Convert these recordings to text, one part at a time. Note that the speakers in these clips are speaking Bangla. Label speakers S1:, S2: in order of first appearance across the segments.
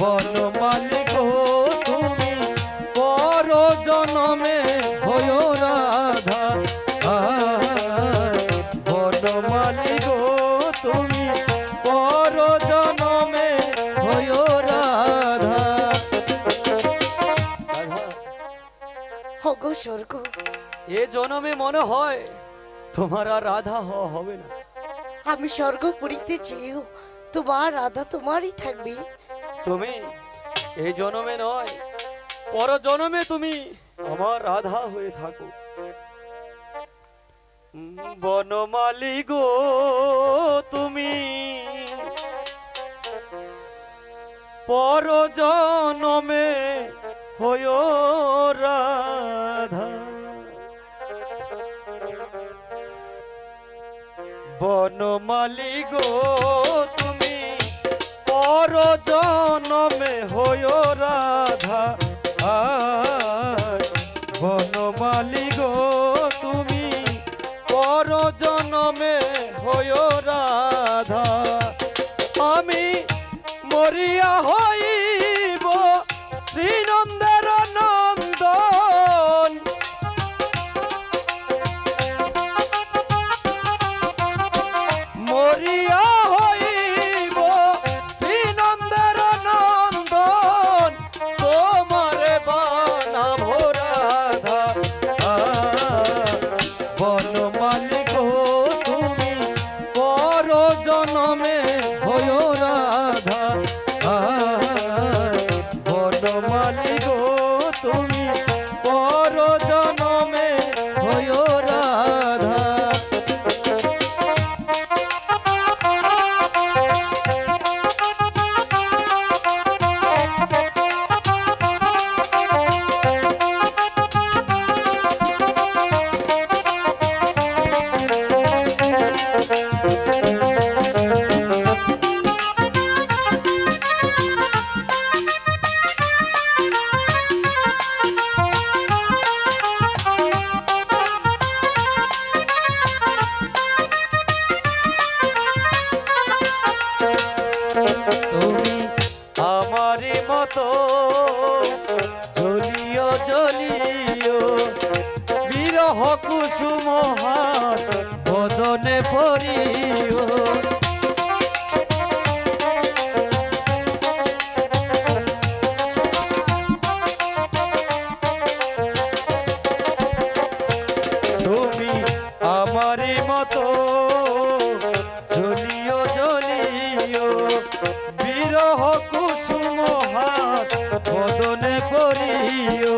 S1: বনমালী গো তুমি পর জনমে হয় রাধা। বনমালী গো তুমি পর জনমে হয় রাধা।
S2: হগো স্বর্গ।
S1: এ জনমে মনে হয় তোমার আর রাধা হওয়া হবে না।
S2: আমি স্বর্গ পুরীতে চেয়েও তোমার রাধা তোমারই থাকবে।
S1: তুমি এই জনমে নয় পর জনমে তুমি আমার রাধা হয়ে থাকো। বনমালী গো তুমি পর জনমে হয় রাধা। বনমালী গো পর জনমে হয় রাধা। বনমালী গো তুমি পর জনমে হয় রাধা। আমি মরিয়া হইব শ্রীনন্দের নন্দন। মরিয়া বনমালী মত। ঝলিও ঝলিও বিরহ কুসুম হাত বদনে পড়িও আমারি মতো। ঝলিও ঝলিও বিরহ কুশ করিও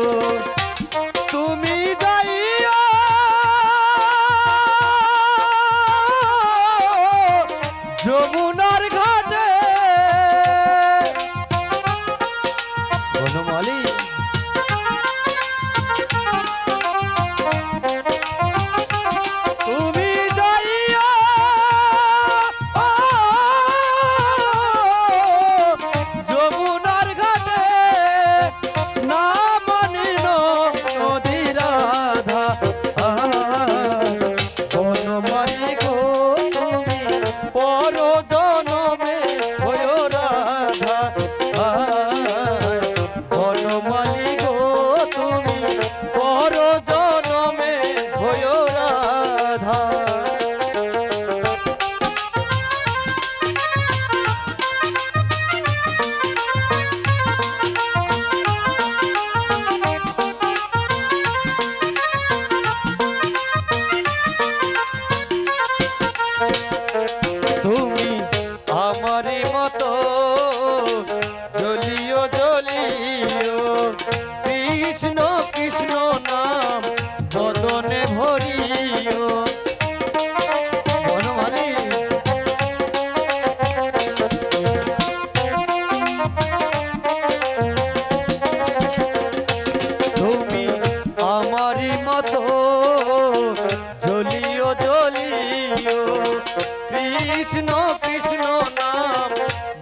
S1: কৃষ্ণ কৃষ্ণ নাম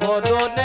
S1: বদনে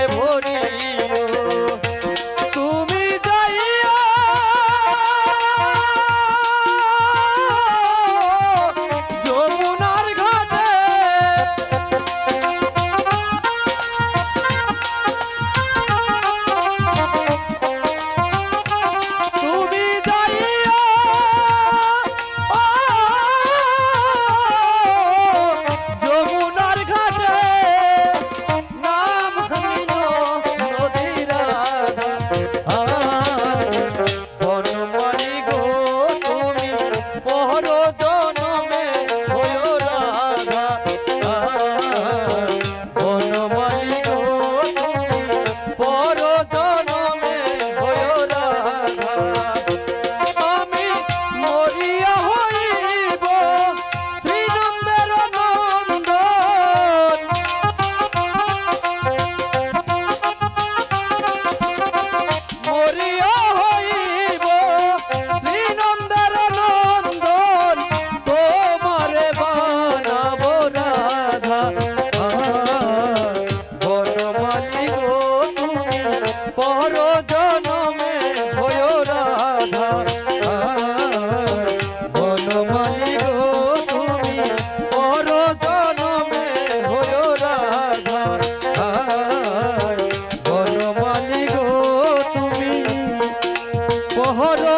S1: শহর